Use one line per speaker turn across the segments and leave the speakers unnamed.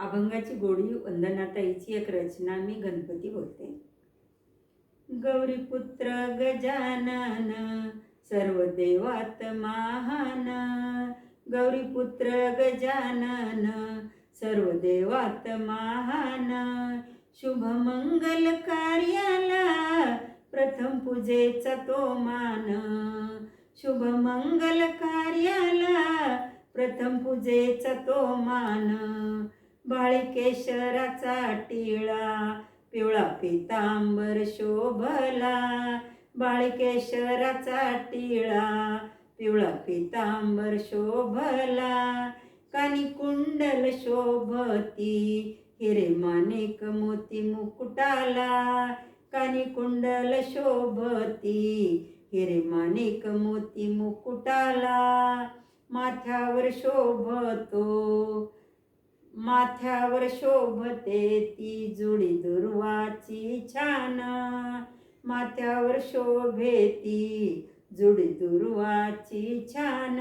अभंगाची गोडी वंदनाताईची एक रचना मी गणपती बोलते. गौरीपुत्र गजानन सर्व देवात महान. गौरीपुत्र गजानन सर्व देवात महान. शुभ मंगल कार्याला प्रथम पूजेचा तो मान. शुभ मंगल कार्याला प्रथम पूजेचा तो मान. बाळकेशराचा टिळा पिवळा पितांबर शोभला. बाळकेशराचा टिळा पिवळा पितांबर शोभला. कानी कुंडल शोभती हिरे माणिक मोती मुकुटाला. कानी कुंडल शोभती हिरे माणिक मोती मुकुटाला. माथ्यावर शोभतो माथ्यावर शोभते ती जुडी दुर्वाची छान. माथ्यावर शोभे ती जुडी दुर्वाची छान.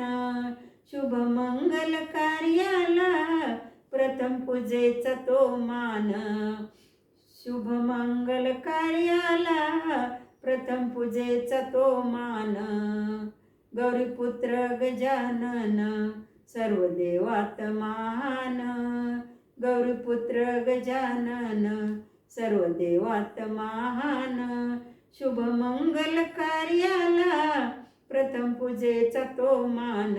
शुभ मंगल कार्याला प्रथम पूजेचा तो मान. शुभ मंगल कार्याला प्रथम पूजेचा तो मान. गौरीपुत्र गजानन सर्व देवात्मान महान गौरीपुत्र गजानन सर्व देवात्मान महान शुभ मंगल कार्याला प्रथम पूजेचा तो मान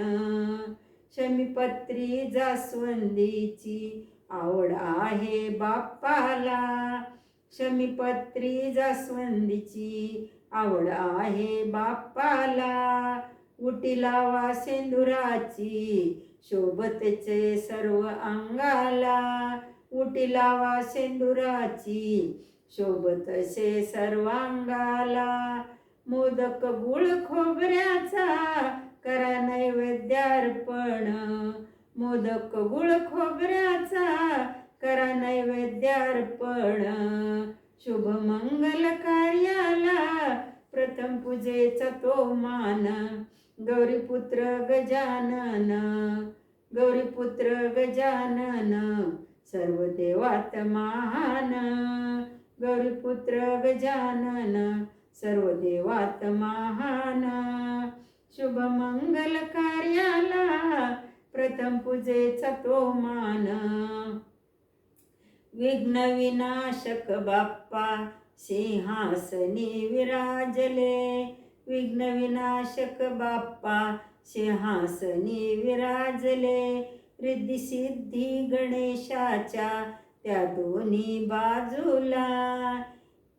शमीपत्री जास्वंदीची आवड आहे बाप्पाला शमीपत्री जास्वंदीची आवड आहे बाप्पाला. उटी लावा सेंदुराची शोभतेचे सर्व अंगाला. उटी लावा सेंदुराची शोभतसे सर्वांगाला मोदक गुळ खोबऱ्याचा करा नैवेद्यार्पण. मोदक गुळ खोबऱ्याचा करा नैवेद्यार्पण. शुभ मंगल कार्याला प्रथम पूजेचा तो मान. गौरीपुत्र गजानन गौरीपुत्र गजानन सर्व देवात महान. गौरीपुत्र गजानन सर्व देवात महान. शुभ मंगल कार्याला प्रथम पूजेचा तो मान. विघ्न विनाशक बाप्पा सिंहासनी विराजले. विघ्नविनाशक बाप्पा सिंहासनी विराजले. रिद्धी सिद्धी गणेशाच्या त्या दोन्ही बाजूला.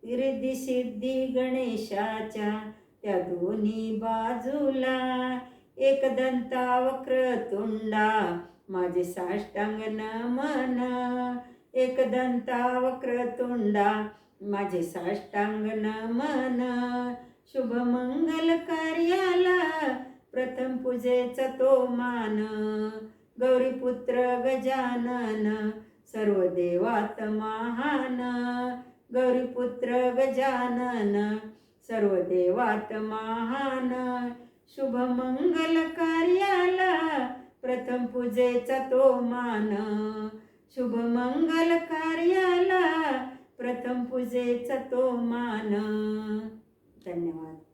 रिद्धी सिद्धी गणेशाच्या त्या दोन्ही बाजूला. एकदंता वक्रतुंडा माझे साष्टांग नमन. एकदंता वक्रतुंडा माझे साष्टांग नमन. शुभ मंगल कार्याला. प्रथम पूजेचा तो मान गौरीपुत्र गजानन. सर्व देवात महान. गौरीपुत्र गजानन. सर्व देवात महान. शुभ मंगल कार्याला. प्रथम पूजेचा तो मान शुभ मंगल कार्याला. प्रथम पूजेचा तो मान धन्यवाद.